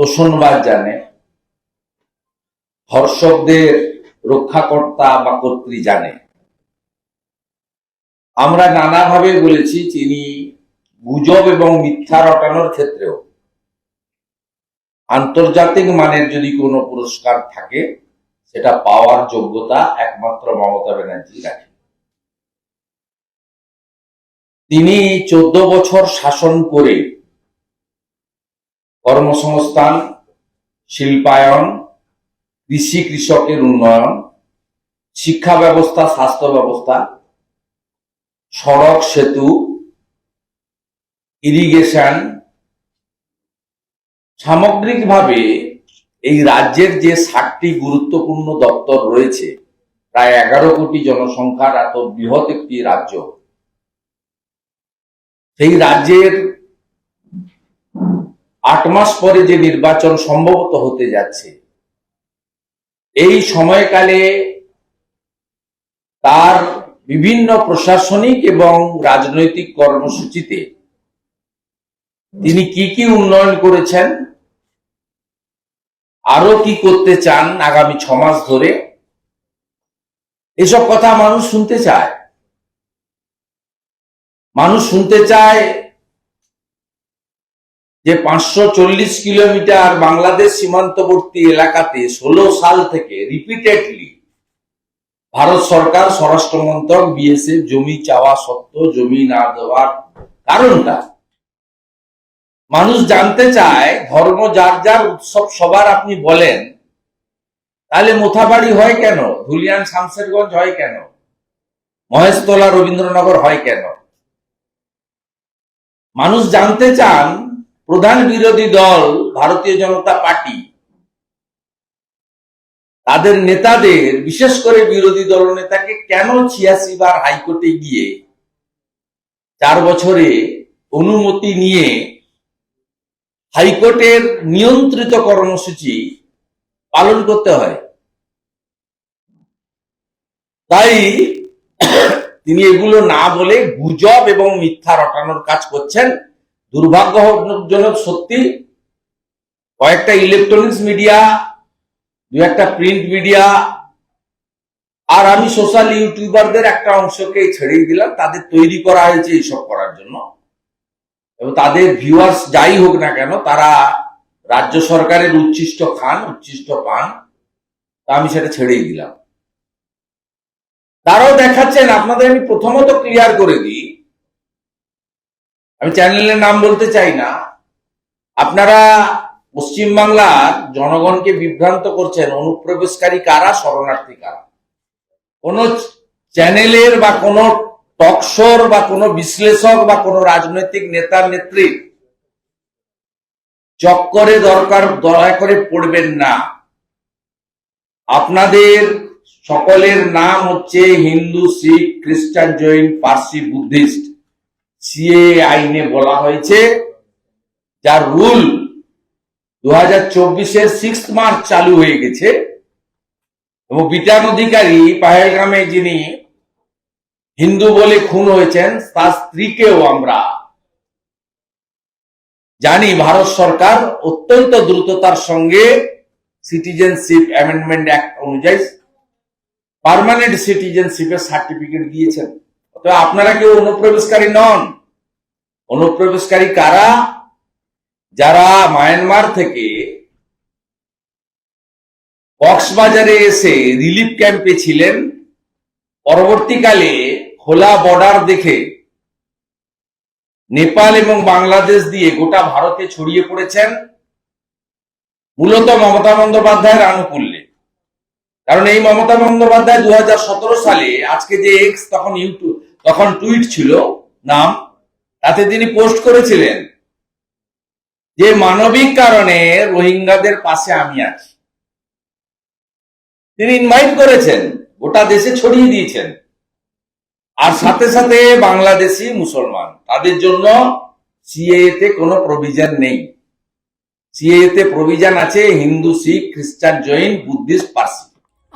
তোষণবাদ জানে, ধর্ষকদের রক্ষাকর্তা বা কর্ত্রী জানে। আমরা নানাভাবে বলেছি তিনি গুজব এবং মিথ্যা রটানোর ক্ষেত্রেও আন্তর্জাতিক মানের যদি কোনো পুরস্কার থাকে, সেটা পাওয়ার যোগ্যতা একমাত্র মমতা ব্যানার্জি রাখে। তিনি চোদ্দ বছর শাসন করে কর্মসংস্থান, শিল্পায়ন, কৃষি কৃষকের উন্নয়ন, শিক্ষা ব্যবস্থা, স্বাস্থ্য ব্যবস্থা, সড়ক সেতু, ইরিগেশন। সামগ্রিকভাবে এই রাজ্যের যে ষাটটি গুরুত্বপূর্ণ দপ্তর রয়েছে, প্রায় এগারো কোটি জনসংখ্যার এত বৃহৎ একটি রাজ্য, সেই রাজ্যের আট মাস পরে যে নির্বাচন সম্ভবত হতে যাচ্ছে, এই সময়কালে তার বিভিন্ন প্রশাসনিক এবং রাজনৈতিক কর্মসূচিতে তিনি কি কি উন্নয়ন করেছেন আরও কি করতে চান আগামী ছ মাস ধরে, এসব কথা মানুষ শুনতে চায়। মানুষ শুনতে চায় যে পাঁচশো চল্লিশ কিলোমিটার বাংলাদেশ সীমান্তবর্তী এলাকাতে ষোলো সাল থেকে রিপিটেডলি ভারত সরকার, স্বরাষ্ট্র মন্ত্রক বিএসএফ জমি চাওয়া সত্ত্বেও জমি না দেওয়ার কারণটা। মানুষ জানতে চায়, ধর্ম যার যার উৎসব সবার আপনি বলেন, তাহলে মোথাবাড়ি হয় কেন? ধুলিয়ান শামসেরগঞ্জ হয় কেন? মহেশতলা রবীন্দ্রনগর হয় কেন? মানুষ জানতে চান প্রধান বিরোধী দল ভারতীয় জনতা পার্টি। তাদের নেতাদের, বিশেষ করে বিরোধী দল নেতাকে কেন ছিয়াশি বার হাইকোর্টে গিয়ে চার বছরে অনুমতি নিয়ে হাইকোর্টের নিয়ন্ত্রিত কর্মসূচি পালন করতে হয়? তাই তিনি এগুলো না বলে গুজব এবং মিথ্যা রটানোর কাজ করছেন। দুর্ভাগ্যজনক সত্যি কয়েকটা ইলেকট্রনিক্স মিডিয়া দু একটা প্রিন্ট মিডিয়া আর আমি সোশ্যাল ইউটিউবারদের একটা অংশকে ছেড়েই দিলাম। তাদের তৈরি করা হয়েছে এইসব করার জন্য। এবং তাদের ভিউয়ার্স যাই হোক না কেন, তারা রাজ্য সরকারের উচ্ছিষ্ট খান, উচ্ছিষ্ট পান। তা আমি সেটা ছেড়েই দিলাম। তারাও দেখাচ্ছেন, আপনাদের আমি প্রথমত ক্লিয়ার করে দিই আমি চ্যানেলের নাম বলতে চাই না। আপনারা পশ্চিমবাংলার জনগণকে বিভ্রান্ত করছেন, অনুপ্রবেশকারী কারা, শরণার্থী কারা? কোন চ্যানেলের বা কোন টকশোর বা কোনো বিশ্লেষক বা কোনো রাজনৈতিক নেতার নেত্রী চক্করে দরকার, দয়া করে পড়বেন না। আপনাদের সকলের নাম হচ্ছে হিন্দু, শিখ, খ্রিস্টান, জৈন, পার্সি, বুদ্ধিস্ট। সিএ আইনে বলা হয়েছে, যার রুল দু হাজার চব্বিশের সিক্স মার্চ চালু হয়ে গেছে, এবং বিটান অধিকারী পাহেলগ্রামে যিনি হিন্দু বলে খুন হয়েছেন, তার স্ত্রীকেও আমরা জানি, ভারত সরকার অত্যন্ত দ্রুততার সঙ্গে সিটিজেনশিপ অ্যামেন্ডমেন্ট অ্যাক্ট অনুযায়ী পার্মানেন্ট সিটিজেনশিপের সার্টিফিকেট দিয়েছেন। আপনারা কেউ অনুপ্রবেশকারী নন। অনুপ্রবেশকারী কারা? যারা মায়ানমার থেকে কক্সবাজারে এসে রিলিফ ক্যাম্পে ছিলেন, পরবর্তীকালে খোলা বর্ডার দেখে নেপাল এবং বাংলাদেশ দিয়ে গোটা ভারতে ছড়িয়ে পড়েছেন, মূলত মমতা বন্দ্যোপাধ্যায়ের আনুকূল্যে। কারণ এই মমতা বন্দ্যোপাধ্যায় দু হাজার সতেরো সালে, আজকে যে এক্স তখন ইউটিউব তখন টুইট ছিল, নাম, তাতে তিনি পোস্ট করেছিলেন, যে মানবিক কারণে রোহিঙ্গাদের পাশে আমি আছি। তিনি ইনভাইট করেছেন, গোটা দেশে ছড়িয়ে দিয়েছেন। আর সাথে সাথে বাংলাদেশি মুসলমান, তাদের জন্য সিএতে কোনো প্রভিজন নেই। সিএতে প্রভিজন আছে হিন্দু, শিখ, খ্রিস্টান, জৈন, বুদ্ধিস্ট, পার্সি।